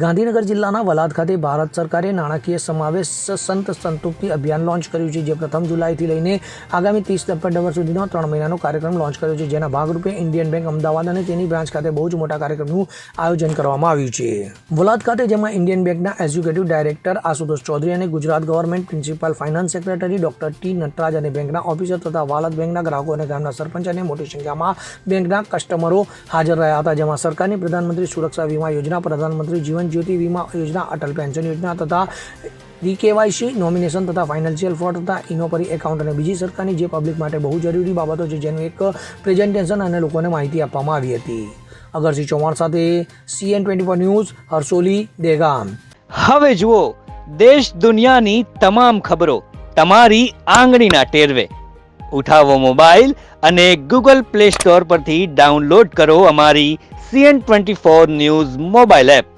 ગાંધીનગર જિલ્લાના વલાદ ખાતે ભારત સરકારે નાણાકીય સમાવેશ સંત સંતૃપ્તિ અભિયાન લોન્ચ કર્યું છે, જે પ્રથમ જુલાઈથી લઈને આગામી ત્રીસ સપ્ટેમ્બર સુધીનો ત્રણ મહિનાનો કાર્યક્રમ લોન્ચ કર્યો છે, જેના ભાગરૂપે ઇન્ડિયન બેંક અમદાવાદ અને તેની બ્રાન્ચ ખાતે બહુ જ મોટા કાર્યક્રમનું આયોજન કરવામાં આવ્યું છે. વલાદ ખાતે, જેમાં ઇન્ડિયન બેંકના એક્ઝિક્યુટિવ ડાયરેક્ટર આશુતોષ ચૌધરી અને Gujarat government principal finance secretary doctor T Natraj અને બેંકના ઓફિસર તથા વાલદ બેંકના ગ્રાહકો અને ગામના સરપંચ અને મોટી સંખ્યામાં બેંકના કસ્ટમરો હાજર રહ્યા હતા, જેમાં સરકારની પ્રધાનમંત્રી સુરક્ષા વીમા યોજના, પ્રધાનમંત્રી જીવન જ્યોતિ વીમા યોજના, અટલ પેન્શન યોજના તથા રીકેવાયસી નોમિનેશન તથા ફાઇનાન્શિયલ ફ્રોડ તથા ઇનોપરી એકાઉન્ટ અને બીજી સરકારની જે પબ્લિક માટે બહુ જરૂરી બાબતો છે, જેનું એક પ્રેઝન્ટેશન અને લોકોને માહિતી આપવામાં આવી હતી. અગરસિંહ ચૌહાણ સાથે CN twenty four news Harsoli Degam. હવે જુઓ, દેશ દુનિયાની તમામ ખબરો તમારી આંગળીના ટેરવે. ઉઠાવો મોબાઈલ અને ગૂગલ પ્લે સ્ટોર પરથી ડાઉનલોડ કરો અમારી CN twenty four news mobile app